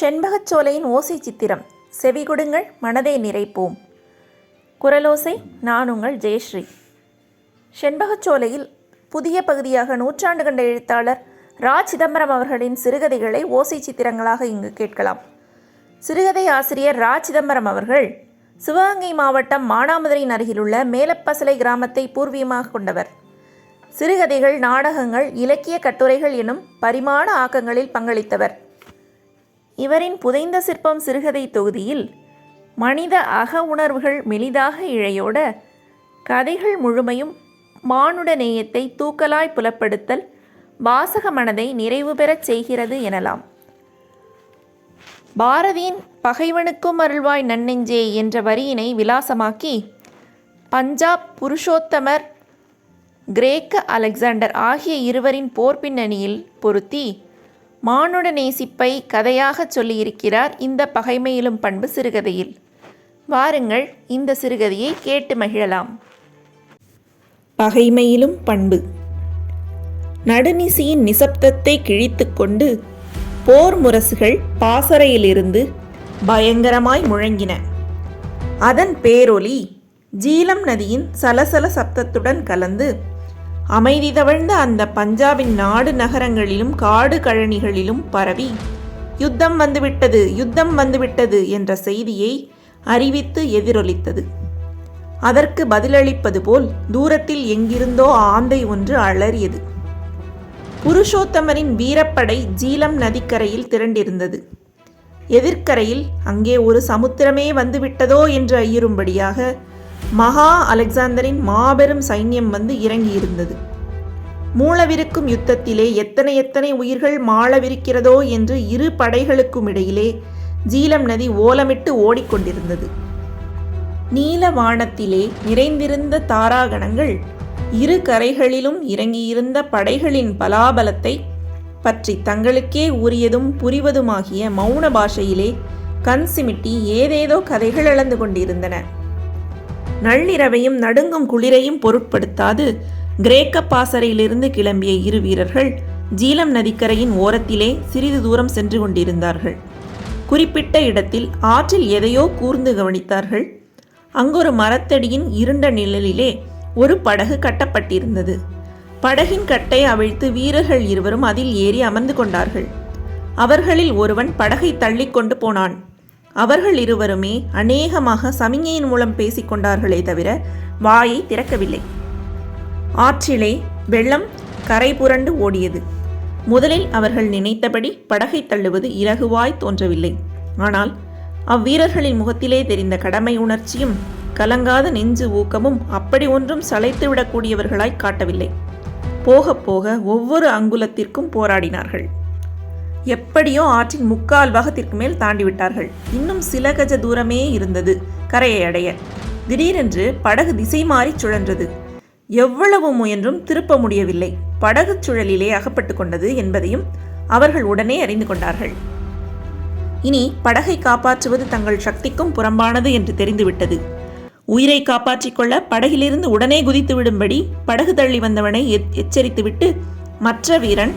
செண்பகச்சோலையின் ஓசை சித்திரம். செவிகொடுங்கள் மனதை நிறைப்போம். குரலோசை நான் உங்கள் ஜெயஸ்ரீ. செண்பகச்சோலையில் புதிய பகுதியாக நூற்றாண்டு கண்ட எழுத்தாளர் ரா. சிதம்பரம் அவர்களின் சிறுகதைகளை ஓசை சித்திரங்களாக இங்கு கேட்கலாம். சிறுகதை ஆசிரியர் ரா. சிதம்பரம் அவர்கள் சிவகங்கை மாவட்டம் மானாமதுரையின் அருகிலுள்ள மேலப்பசலை கிராமத்தை பூர்வீகமாக கொண்டவர். சிறுகதைகள் நாடகங்கள் இலக்கிய கட்டுரைகள் எனும் பரிமாண ஆக்கங்களில் பங்களித்தவர். இவரின் புதைந்த சிற்பம் சிறுகதை தொகுதியில் மனித அக உணர்வுகள் மெலிதாக இழையோட கதைகள் முழுமையும் மானுட நேயத்தை தூக்கலாய் புலப்படுத்தல் வாசக மனதை நிறைவு பெறச் செய்கிறது எனலாம். பாரதியின் பகைவனுக்கும் அருள்வாய் நன்னெஞ்சே என்ற வரியினை விலாசமாக்கி பஞ்சாப் புருஷோத்தமர் கிரேக்க அலெக்சாண்டர் ஆகிய இருவரின் போர் பின்னணியில் பொருத்தி மானுட நேசிப்பை கதையாகச் சொல்லியிருக்கிறார் இந்த பகைமையிலும் பண்பு சிறுகதையில். வாருங்கள் இந்த சிறுகதையை கேட்டு மகிழலாம். பகைமையிலும் பண்பு. நடுநிசியின் நிசப்தத்தை கிழித்துக்கொண்டு போர் முரசுகள் பாசறையிலிருந்து பயங்கரமாய் முழங்கின. அதன் பேரொலி ஜீலம் நதியின் சலசல சப்தத்துடன் கலந்து அமைதி தவழ்ந்த அந்த பஞ்சாபின் நாடு நகரங்களிலும் காடு கழனிகளிலும் பரவி யுத்தம் வந்துவிட்டது யுத்தம் வந்துவிட்டது என்ற செய்தியை அறிவித்து எதிரொலித்தது. அதற்கு பதிலளிப்பது போல் தூரத்தில் எங்கிருந்தோ ஆந்தை ஒன்று அலறியது. புருஷோத்தமரின் வீரப்படை ஜீலம் நதிக்கரையில் திரண்டிருந்தது. எதிர்க்கரையில் அங்கே ஒரு சமுத்திரமே வந்துவிட்டதோ என்று ஐயரும்படியாக மகா அலெக்சாந்தரின் மாபெரும் சைன்யம் வந்து இறங்கியிருந்தது. மூளவிருக்கும் யுத்தத்திலே எத்தனை எத்தனை உயிர்கள் மாளவிருக்கிறதோ என்று இரு படைகளுக்கும் இடையிலே ஜீலம் நதி ஓலமிட்டு ஓடிக்கொண்டிருந்தது. நீல வானத்திலே நிறைந்திருந்த தாராகணங்கள் இரு கரைகளிலும் இறங்கியிருந்த படைகளின் பலாபலத்தை பற்றி தங்களுக்கே உரியதும் புரிவதுமாகிய மௌன பாஷையிலே கண் சிமிட்டி ஏதேதோ கதைகள் அளந்து கொண்டிருந்தன. நள்ளிரவையும் நடுங்கும் குளிரையும் பொருட்படுத்தாது. கிரேக்க பாசறையிலிருந்து கிளம்பிய இரு வீரர்கள் ஜீலம் நதிக்கரையின் ஓரத்திலே சிறிது தூரம் சென்று கொண்டிருந்தார்கள். குறிப்பிட்ட இடத்தில் ஆற்றில் எதையோ கூர்ந்து கவனித்தார்கள். அங்கொரு மரத்தடியின் இருண்ட நிழலிலே ஒரு படகு கட்டப்பட்டிருந்தது. படகின் கட்டை அவிழ்த்து வீரர்கள் இருவரும் அதில் ஏறி அமர்ந்து கொண்டார்கள். அவர்களில் ஒருவன் படகை தள்ளிக்கொண்டு போனான். அவர்கள் இருவருமே அநேகமாக சமிஞையின் மூலம் பேசிக்கொண்டார்களே தவிர வாயை திறக்கவில்லை. ஆற்றிலே வெள்ளம் கரை புரண்டு ஓடியது. முதலில் அவர்கள் நினைத்தபடி படகை தள்ளுவது இலகுவாய் தோன்றவில்லை. ஆனால் அவ்வீரர்களின் முகத்திலே தெரிந்த கடமை உணர்ச்சியும் கலங்காத நெஞ்சு ஊக்கமும் அப்படி ஒன்றும் சளைத்துவிடக்கூடியவர்களாய் காட்டவில்லை. போக போக ஒவ்வொரு அங்குலத்திற்கும் போராடினார்கள். எப்படியோ ஆற்றின் முக்கால் பாகத்திற்கு மேல் தாண்டிவிட்டார்கள் இன்னும் சில கஜ தூரமே இருந்தது கரையை அடைய. திடீரென்று படகு திசை மாறி சுழன்றது. எவ்வளவு முயன்றும் திருப்ப முடியவில்லை. படகு சுழலிலே அகப்பட்டு கொண்டது என்பதையும் அவர்கள் உடனே அறிந்து கொண்டார்கள். இனி படகை காப்பாற்றுவது தங்கள் சக்திக்கும் புறம்பானது என்று தெரிந்துவிட்டது உயிரை காப்பாற்றிக் கொள்ள படகிலிருந்து உடனே குதித்து விடும்படி படகு தள்ளி வந்தவனை எச்சரித்துவிட்டு மற்ற வீரன்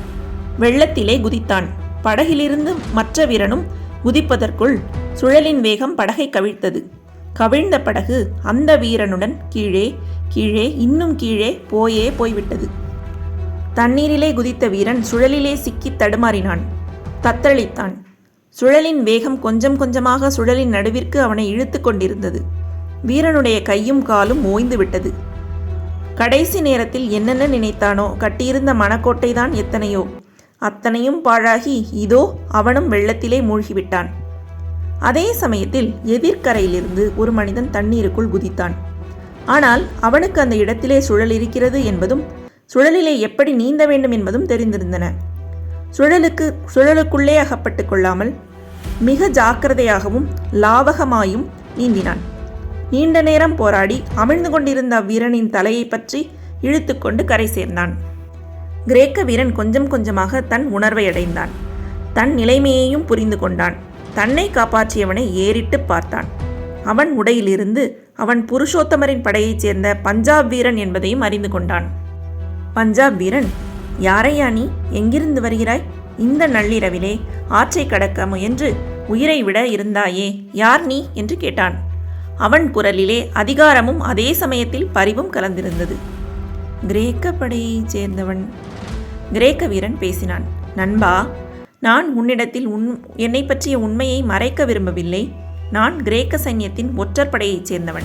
வெள்ளத்திலே குதித்தான். படகிலிருந்து மற்ற வீரனும் குதிப்பதற்குள் சுழலின் வேகம் படகை கவிழ்த்தது. கவிழ்ந்த படகு அந்த வீரனுடன் கீழே கீழே இன்னும் கீழே போயே போய்விட்டது. தண்ணீரிலே குதித்த வீரன் சுழலிலே சிக்கி தடுமாறினான். தத்தளித்தான். சுழலின் வேகம் கொஞ்சம் கொஞ்சமாக சுழலின் நடுவிற்கு அவனை இழுத்து கொண்டிருந்தது. வீரனுடைய கையும் காலும் ஓய்ந்து விட்டது. கடைசி நேரத்தில் என்னென்ன நினைத்தானோ கட்டியிருந்த மணக்கோட்டை தான் எத்தனையோ. அத்தனையும் பாழாகி இதோ அவனும் வெள்ளத்திலே மூழ்கிவிட்டான். அதே சமயத்தில் எதிர்க்கரையிலிருந்து ஒரு மனிதன் தண்ணீருக்குள் குதித்தான். ஆனால் அவனுக்கு அந்த இடத்திலே சுழல் இருக்கிறது என்பதும் சுழலிலே எப்படி நீந்த வேண்டும் என்பதும் தெரிந்திருந்தன. சுழலுக்கு சுழலுக்குள்ளே அகப்பட்டு கொள்ளாமல் மிக ஜாக்கிரதையாகவும் லாவகமாயும் நீந்தினான். நீண்ட நேரம் போராடி அமிழ்ந்து கொண்டிருந்த அவ்வீரனின் தலையை பற்றி இழுத்துக்கொண்டு கரை சேர்ந்தான். கிரேக்க வீரன் கொஞ்சம் கொஞ்சமாக தன் உணர்வை அடைந்தான். தன் நிலைமையையும் புரிந்து கொண்டான். தன்னை காப்பாற்றியவனை ஏறிட்டு பார்த்தான். அவன் உடையிலிருந்து அவன் புருஷோத்தமரின் படையைச் சேர்ந்த பஞ்சாப் வீரன் என்பதையும் அறிந்து கொண்டான். பஞ்சாப் வீரன் யாரையா நீ? எங்கிருந்து வருகிறாய்? இந்த நள்ளிரவிலே ஆற்றை கடக்க முயன்று உயிரை விட இருந்தாயே யார் நீ? என்று கேட்டான். அவன் குரலிலே அதிகாரமும் அதே சமயத்தில் பரிவும் கலந்திருந்தது. கிரேக்க படையைச் சேர்ந்தவன் கிரேக்க வீரன் பேசினான் நண்பா நான் உன்னிடத்தில் உன் என்னை பற்றிய உண்மையை மறைக்க விரும்பவில்லை. நான் கிரேக்க சைன்யத்தின் ஒற்றற்படையைச் சேர்ந்தவன்.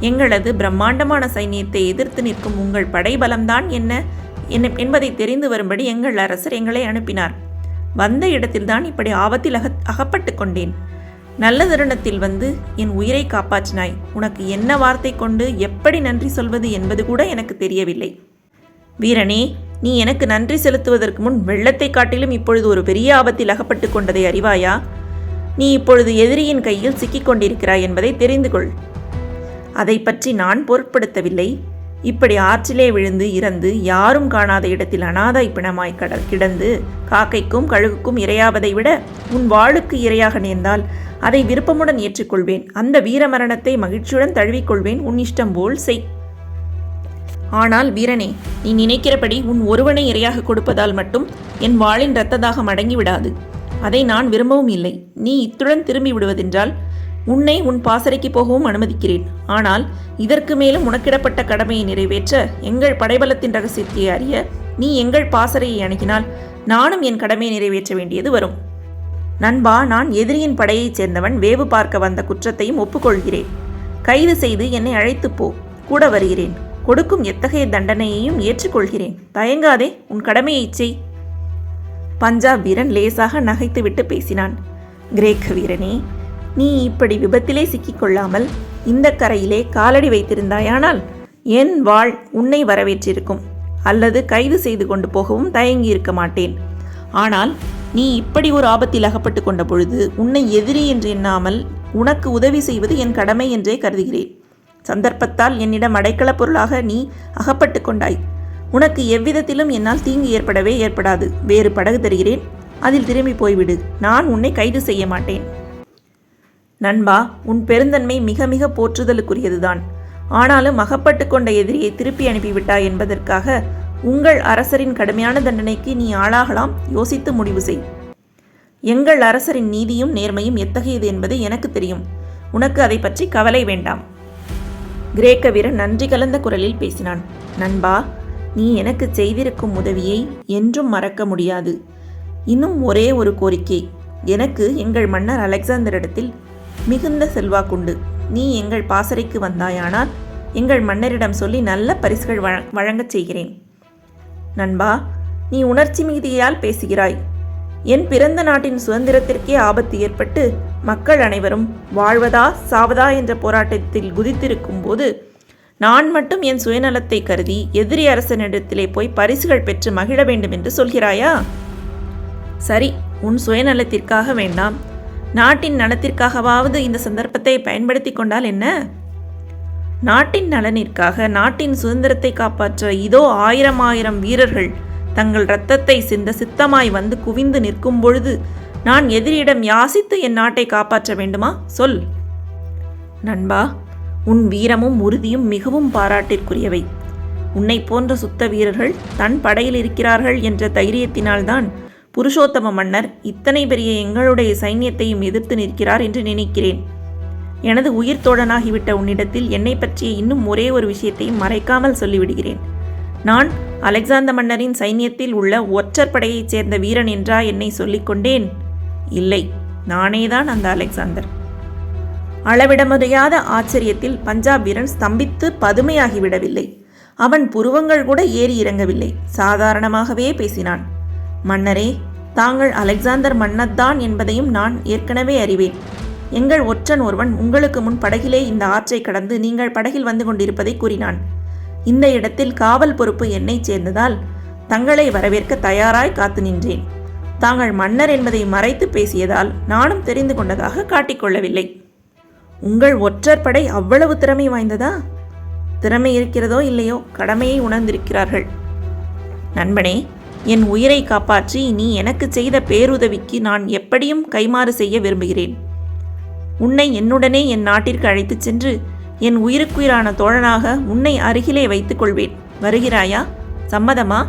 எங்களது பிரம்மாண்டமான சைன்யத்தை எதிர்த்து நிற்கும் உங்கள் படைபலம்தான் என்ன? என்ன- என்பதை தெரிந்து வரும்படி எங்கள் அரசர் எங்களை அனுப்பினார். வந்த இடத்தில்தான் இப்படி ஆபத்தில் அக அகப்பட்டு கொண்டேன். நல்ல தருணத்தில் வந்து என் உயிரை காப்பாற்றினாய். உனக்கு என்ன வார்த்தை கொண்டு எப்படி நன்றி சொல்வது என்பது கூட எனக்கு தெரியவில்லை. வீரனே நீ எனக்கு நன்றி செலுத்துவதற்கு முன் வெள்ளத்தை காட்டிலும் இப்பொழுது ஒரு பெரிய ஆபத்தில் அகப்பட்டு கொண்டதை அறிவாயா? நீ இப்பொழுது எதிரியின் கையில் சிக்கிக் கொண்டிருக்கிறாய் என்பதை தெரிந்து கொள். அதை பற்றி நான் பொருட்படுத்தவில்லை. இப்படி ஆற்றிலே விழுந்து இறந்து யாரும் காணாத இடத்தில் அனாதாய் பிணமாய் கட கிடந்து காக்கைக்கும் கழுகுக்கும் இரையாவதை விட உன் வாளுக்கு இரையாக நேர்ந்தால் அதை விருப்பமுடன் ஏற்றுக்கொள்வேன். அந்த வீர மரணத்தை மகிழ்ச்சியுடன் தழுவிக்கொள்வேன் உன் இஷ்டம் போல் செய். ஆனால் வீரனே நீ நினைக்கிறபடி உன் ஒருவனை இரையாக கொடுப்பதால் மட்டும் என் வாளின் இரத்த மடங்கி விடாது அதை நான் விரும்பவும் இல்லை. நீ இத்துடன் திரும்பி விடுவதென்றால் உன்னை உன் பாசறைக்கு போகவும் அனுமதிக்கிறேன். ஆனால் இதற்கு மேலும் உனக்கிடப்பட்ட கடமையை நிறைவேற்ற எங்கள் படைபலத்தின் ரகசியத்தை அறிய நீ எங்கள் பாசறையை அணுகினால் நானும் என் கடமையை நிறைவேற்ற வேண்டியது வரும். நண்பா நான் எதிரியின் படையைச் சேர்ந்தவன். வேவு பார்க்க வந்த குற்றத்தையும் ஒப்புக்கொள்கிறேன். கைது செய்து என்னை அழைத்துப் போ. கூட வருகிறேன். கொடுக்கும் எத்தகைய தண்டனையையும் ஏற்றுக்கொள்கிறேன். தயங்காதே உன் கடமையைச் செய். பஞ்சாப் வீரன் லேசாக நகைத்துவிட்டு பேசினான். கிரேக்க வீரனே நீ இப்படி விபத்திலே சிக்கிக்கொள்ளாமல் இந்த கரையிலே காலடி வைத்திருந்தாயானால் என் வாழ் உன்னை வரவேற்றிருக்கும். அல்லது கைது செய்து கொண்டு போகவும் தயங்கியிருக்க மாட்டேன். ஆனால் நீ இப்படி ஒரு ஆபத்தில் அகப்பட்டு கொண்ட பொழுது உன்னை எதிரி என்று எண்ணாமல் உனக்கு உதவி செய்வது என் கடமை என்றே கருதுகிறேன். சந்தர்ப்பத்தால் என்னிடம் அடைக்கலப் பொருளாக நீ அகப்பட்டு கொண்டாய். உனக்கு எவ்விதத்திலும் என்னால் தீங்கு ஏற்படவே ஏற்படாது. வேறு படகு தருகிறேன். அதில் திரும்பி போய்விடு. நான் உன்னை கைது செய்ய மாட்டேன். நண்பா உன் பெருந்தன்மை மிக மிக போற்றுதலுக்குரியதுதான். ஆனாலும் அகப்பட்டு கொண்ட எதிரியை திருப்பி அனுப்பிவிட்டாய் என்பதற்காக உங்கள் அரசரின் கடுமையான தண்டனைக்கு நீ ஆளாகலாம். யோசித்து முடிவு செய். எங்கள் அரசரின் நீதியும் நேர்மையும் எத்தகையது என்பது எனக்கு தெரியும். உனக்கு அதை பற்றி கவலை வேண்டாம். கிரேக்க வீரன் நன்றி கலந்த குரலில் பேசினான். நண்பா நீ எனக்கு செய்திருக்கும் உதவியை என்றும் மறக்க முடியாது. இன்னும் ஒரே ஒரு கோரிக்கை. எனக்கு எங்கள் மன்னர் அலெக்சாந்தரிடத்தில் மிகுந்த செல்வாக்குண்டு. நீ எங்கள் பாசறைக்கு வந்தாயானால் எங்கள் மன்னரிடம் சொல்லி நல்ல பரிசுகள் வழங்கச் செய்கிறேன். நண்பா நீ உணர்ச்சி மிகுதியால் பேசுகிறாய். என் பிறந்த நாட்டின் சுதந்திரத்திற்கே ஆபத்து ஏற்பட்டு மக்கள் அனைவரும் வாழ்வதா சாவதா என்ற போராட்டத்தில் குதித்திருக்கும் போது நான் மட்டும் என் சுயநலத்தை கருதி எதிரி அரசனிடத்திலே போய் பரிசுகள் பெற்று மகிழ வேண்டும் என்று சொல்கிறாயா? சரி உன் சுயநலத்திற்காக வேண்டாம். நாட்டின் நலத்திற்காகவாவது இந்த சந்தர்ப்பத்தை பயன்படுத்தி கொண்டால் என்ன? நாட்டின் நலனிற்காக நாட்டின் சுதந்திரத்தை காப்பாற்ற இதோ ஆயிரம் ஆயிரம் வீரர்கள் தங்கள் இரத்தத்தை சிந்த சித்தமாய் வந்து குவிந்து நிற்கும் பொழுது நான் எதிரியிடம் யாசித்து என் நாட்டை காப்பாற்ற வேண்டுமா? சொல். நண்பா உன் வீரமும் உறுதியும் மிகவும் பாராட்டிற்குரியவை. உன்னை போன்ற சுத்த வீரர்கள் தன் படையில் இருக்கிறார்கள் என்ற தைரியத்தினால்தான் புருஷோத்தம மன்னர் இத்தனை பெரிய எங்களுடைய சைன்யத்தையும் எதிர்த்து நிற்கிறார் என்று நினைக்கிறேன். எனது உயிர் தோழனாகிவிட்ட உன்னிடத்தில் என்னை பற்றிய இன்னும் ஒரே ஒரு விஷயத்தையும் மறைக்காமல் சொல்லிவிடுகிறேன். நான் அலெக்சாந்த மன்னரின் சைன்யத்தில் உள்ள ஒற்றர் படையைச் சேர்ந்த வீரன் என்றா என்னை சொல்லிக் கொண்டேன். இல்லை நானேதான் அந்த அலெக்சாந்தர். அளவிட முடியாத ஆச்சரியத்தில் பஞ்சாப் வீரன் ஸ்தம்பித்து பதுமையாகிவிடவில்லை. அவன் புருவங்கள் கூட ஏறி இறங்கவில்லை. சாதாரணமாகவே பேசினான். மன்னரே தாங்கள் அலெக்சாந்தர் மன்னர்தான் என்பதையும் நான் ஏற்கனவே அறிவேன். எங்கள் ஒற்றன் ஒருவன் உங்களுக்கு முன் படகிலே இந்த ஆற்றை கடந்து நீங்கள் படகில் வந்து கொண்டிருப்பதை கூறினான். இந்த இடத்தில் காவல் பொறுப்பு என்னை சேர்ந்ததால் தங்களை வரவேற்க தயாராய் காத்து நின்றேன். தாங்கள் மன்னர் என்பதை மறைத்து பேசியதால் நானும் தெரிந்து கொண்டதாக காட்டிக்கொள்ளவில்லை உங்கள் ஒற்றர் படை அவ்வளவு திறமை வாய்ந்ததா? திறமை இருக்கிறதோ இல்லையோ? கடமையை உணர்ந்திருக்கிறார்கள். நண்பனே என் உயிரை காப்பாற்றி நீ எனக்கு செய்த பேருதவிக்கு நான் எப்படியும் கைமாறு செய்ய விரும்புகிறேன். உன்னை என்னுடனே என் நாட்டிற்கு அழைத்துச் சென்று என் உயிருக்குயிரான தோழனாக உன்னை அருகிலே வைத்துக் கொள்வேன் வருகிறாயா? சம்மதமா?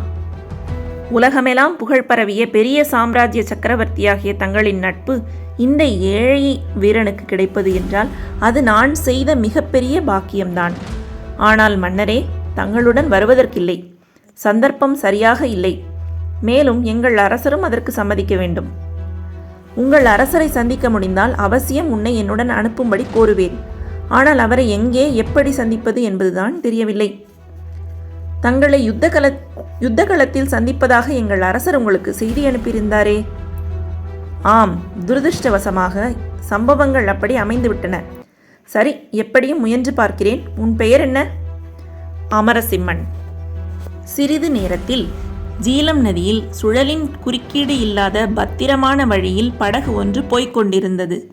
உலகமெல்லாம் புகழ் பரவிய பெரிய சாம்ராஜ்ய சக்கரவர்த்தியாகிய தங்களின் நட்பு இந்த ஏழை வீரனுக்கு கிடைப்பது என்றால் அது நான் செய்த மிகப்பெரிய பாக்கியம்தான். ஆனால் மன்னரே தங்களுடன் வருவதற்கில்லை. சந்தர்ப்பம் சரியாக இல்லை. மேலும் எங்கள் அரசரும் அதற்கு சம்மதிக்க வேண்டும். உங்கள் அரசரை சந்திக்க முடிந்தால் அவசியம் உன்னை என்னுடன் அனுப்பும்படி கோருவேன். ஆனால் அவரை எங்கே எப்படி சந்திப்பது என்பதுதான் தெரியவில்லை. தங்களை யுத்த கல யுத்த களத்தில் சந்திப்பதாக எங்கள் அரசர் உங்களுக்கு செய்தி அனுப்பியிருந்தாரே. ஆம் துரதிருஷ்டவசமாக சம்பவங்கள் அப்படி அமைந்துவிட்டன. சரி எப்படியும் முயன்று பார்க்கிறேன். உன் பெயர் என்ன? அமரசிம்மன். சிறிது நேரத்தில் ஜீலம் நதியில் சுழலின் குறுக்கீடு இல்லாத பத்திரமான வழியில் படகு ஒன்று போய்க் கொண்டிருந்தது.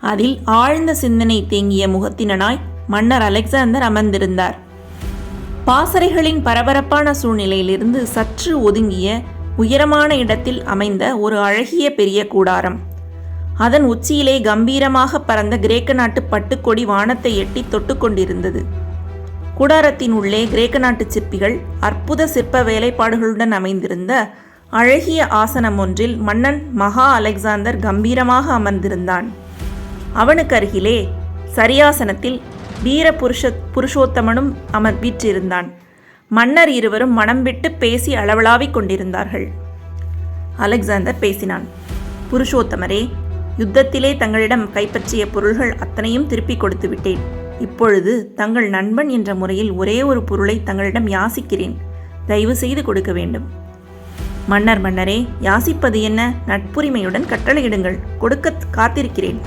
அதில் ஆழ்ந்த சிந்தனை தேங்கிய முகத்தினனாய் மன்னர் அலெக்சாந்தர் அமர்ந்திருந்தார். பாசறைகளின் பரபரப்பான சூழ்நிலையிலிருந்து சற்று ஒதுங்கிய உயரமான இடத்தில் அமைந்த ஒரு அழகிய பெரிய கூடாரம். அதன் உச்சியிலே கம்பீரமாக பறந்த கிரேக்க நாட்டு பட்டுக்கொடி வானத்தை எட்டி தொட்டுக்கொண்டிருந்தது கூடாரத்தின் உள்ளே கிரேக்க நாட்டு சிற்பிகள் அற்புத சிற்ப வேலைப்பாடுகளுடன் அமைந்திருந்த அழகிய ஆசனம் ஒன்றில் மன்னன் மகா அலெக்சாந்தர் கம்பீரமாக அமர்ந்திருந்தான். அவனுக்கு அருகிலே சரியாசனத்தில் வீர புருஷ புருஷோத்தமனும் அமர் வீற்றிருந்தான். மன்னர் இருவரும் மனம் விட்டு பேசி அளவலாவிக் கொண்டிருந்தார்கள். அலெக்சாந்தர் பேசினான் புருஷோத்தமரே யுத்தத்திலே தங்களிடம் கைப்பற்றிய பொருள்கள் அத்தனையும் திருப்பிக் கொடுத்து விட்டேன் இப்பொழுது தங்கள் நண்பன் என்ற முறையில் ஒரே ஒரு பொருளை தங்களிடம் யாசிக்கிறேன். தயவு செய்து கொடுக்க வேண்டும். மன்னர் மன்னரே யாசிப்பது என்ன? நட்புரிமையுடன் கட்டளையிடுங்கள். கொடுக்க காத்திருக்கிறேன்.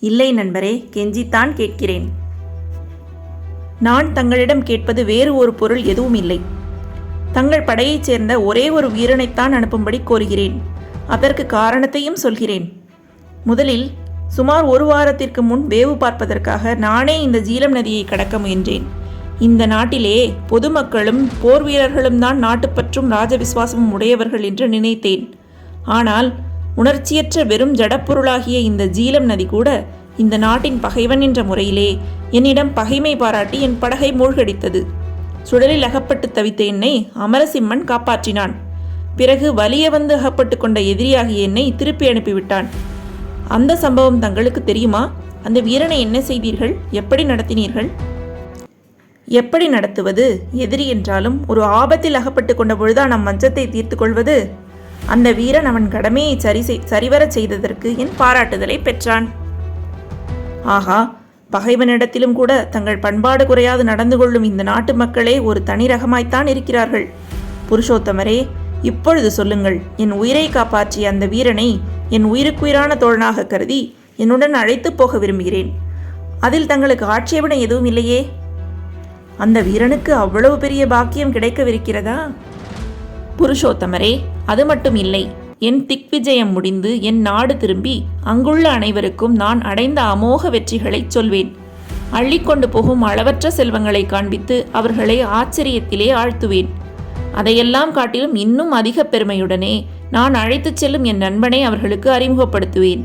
இல்லை நண்பரே கெஞ்சித்தான் கேட்கிறேன். நான் தங்களிடம் கேட்பது வேறு ஒரு பொருள் எதுவும் இல்லை. தங்கள் படையைச் சேர்ந்த ஒரே ஒரு வீரனைத்தான் அனுப்பும்படி கோருகிறேன். அதற்கு காரணத்தையும் சொல்கிறேன். முதலில் சுமார் ஒரு வாரத்திற்கு முன் வேவு பார்ப்பதற்காக நானே இந்த ஜீலம் நதியை கடக்க முயன்றேன். இந்த நாட்டிலே பொதுமக்களும் போர் வீரர்களும் தான் நாட்டுப்பற்றும் ராஜவிசுவாசமும் உடையவர்கள் என்று நினைத்தேன். ஆனால் உணர்ச்சியற்ற வெறும் ஜடப்பொருளாகிய இந்த ஜீலம் நதி கூட இந்த நாட்டின் பகைவன் என்ற முறையிலே என்னிடம் பகைமை பாராட்டி என் படகை மூழ்கடித்தது. சுடலில் அகப்பட்டு தவித்த என்னை அமரசிம்மன் காப்பாற்றினான். பிறகு வலிய வந்து அகப்பட்டு கொண்ட எதிரியாகிய என்னை திருப்பி அனுப்பிவிட்டான். அந்த சம்பவம் தங்களுக்கு தெரியுமா? அந்த வீரனை என்ன செய்தீர்கள்? எப்படி நடத்தினீர்கள்? எப்படி நடத்துவது? எதிரி என்றாலும் ஒரு ஆபத்தில் அகப்பட்டு கொண்ட பொழுதான் நம் மஞ்சத்தை தீர்த்து கொள்வது? அந்த வீரன் அவன் கடமையை சரி சரிவர சரிவரச் செய்ததற்கு என் பாராட்டுதலை பெற்றான். ஆகா பகைவனிடத்திலும் கூட தங்கள் பண்பாடு குறையாது நடந்து கொள்ளும் இந்த நாட்டு மக்களே ஒரு தனி ரகமாய்த்தான் இருக்கிறார்கள். புருஷோத்தமரே இப்பொழுது சொல்லுங்கள் என் உயிரை காப்பாற்றிய அந்த வீரனை என் உயிருக்குயிரான தோழனாக கருதி என்னுடன் அழைத்து போக விரும்புகிறேன். அதில் தங்களுக்கு ஆட்சேபனை எதுவும் இல்லையே? அந்த வீரனுக்கு அவ்வளவு பெரிய பாக்கியம் கிடைக்கவிருக்கிறதா? புருஷோத்தமரே அது மட்டும் இல்லை. என் திக்விஜயம் முடிந்து என் நாடு திரும்பி அங்குள்ள அனைவருக்கும் நான் அடைந்த அமோக வெற்றிகளை சொல்வேன். அள்ளிக்கொண்டு போகும் அளவற்ற செல்வங்களை காண்பித்து அவர்களை ஆச்சரியத்திலே ஆழ்த்துவேன். அதையெல்லாம் காட்டிலும் இன்னும் அதிக பெருமையுடனே நான் அழைத்துச் செல்லும் என் நண்பனை அவர்களுக்கு அறிமுகப்படுத்துவேன்.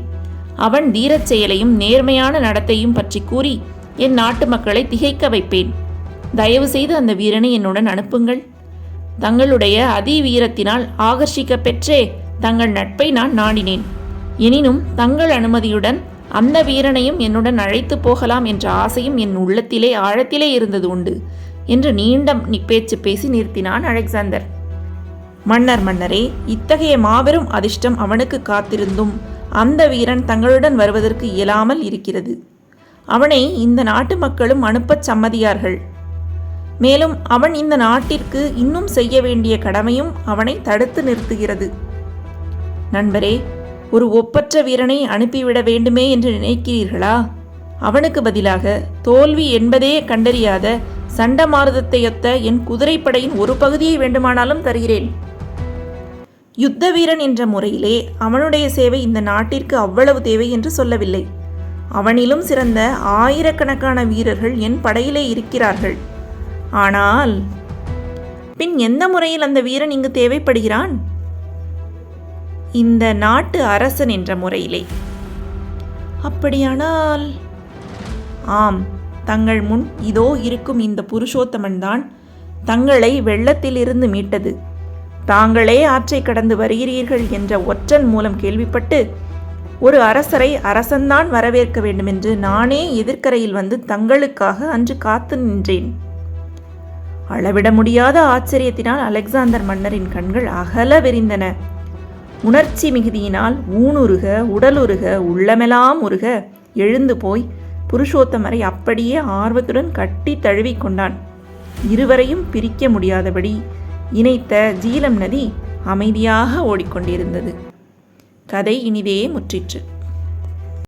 அவன் தீரச் செயலையும் நேர்மையான நடத்தையும் பற்றி கூறி என் நாட்டு மக்களை திகைக்க வைப்பேன். தயவு செய்து அந்த வீரனை என்னுடன் அனுப்புங்கள். தங்களுடைய அதி வீரத்தினால் ஆகர்ஷிக்க பெற்றே. தங்கள் நட்பை நான் நாடினேன். எனினும் தங்கள் அனுமதியுடன் அந்த வீரனையும் என்னுடன் அழைத்து போகலாம் என்ற ஆசையும் என் உள்ளத்திலே ஆழத்திலே இருந்தது உண்டு என்று நீண்ட பேச்சு பேசி நிறுத்தினான் அலெக்சாந்தர். மன்னர் மன்னரே இத்தகைய மாபெரும் அதிர்ஷ்டம் அவனுக்கு காத்திருந்தும் அந்த வீரன் தங்களுடன் வருவதற்கு இயலாமல் இருக்கிறது. அவனை இந்த நாட்டு மக்களும் அனுப்பச் சம்மதியார்கள். மேலும் அவன் இந்த நாட்டிற்கு இன்னும் செய்ய வேண்டிய கடமையும் அவனை தடுத்து நிறுத்துகிறது. நண்பரே ஒரு ஒப்பற்ற வீரனை அனுப்பிவிட வேண்டுமே என்று நினைக்கிறீர்களா? அவனுக்கு பதிலாக தோல்வி என்பதே கண்டறியாத சண்டமாருதத்தையொத்த என் குதிரைப்படையின் ஒரு பகுதியை வேண்டுமானாலும் தருகிறேன். யுத்த வீரன் என்ற முறையிலே அவனுடைய சேவை இந்த நாட்டிற்கு அவ்வளவு தேவை என்று சொல்லவில்லை. அவனிலும் சிறந்த ஆயிரக்கணக்கான வீரர்கள் என் படையிலே இருக்கிறார்கள். ஆனால் பின் எந்த முறையில் அந்த வீரன் இங்கு தேவைப்படுகிறான்? இந்த நாட்டு அரசன் என்ற முறையிலே. அப்படியானால் ஆம் தங்கள் முன் இதோ இருக்கும் இந்த புருஷோத்தமன் தான் தங்களை வெள்ளத்திலிருந்து மீட்டது. தாங்களே ஆற்றை கடந்து வருகிறீர்கள் என்ற ஒற்றன் மூலம் கேள்விப்பட்டு ஒரு அரசரை அரசன்தான் வரவேற்க வேண்டுமென்று நானே எதிர்க்கரையில் வந்து தங்களுக்காக அன்று காத்து நின்றேன். அளவிட முடியாத ஆச்சரியத்தினால் அலெக்சாந்தர் மன்னரின் கண்கள் அகல விரிந்தன. உணர்ச்சி மிகுதியினால் ஊனுருக உடலுருக உள்ளமெல்லாம் உருக எழுந்து போய் புருஷோத்தமரை அப்படியே ஆர்வத்துடன் கட்டி தழுவிக் கொண்டான். இருவரையும் பிரிக்க முடியாதபடி இணைத்த ஜீலம் நதி அமைதியாக ஓடிக்கொண்டிருந்தது. கதை இனிதே முற்றிற்று.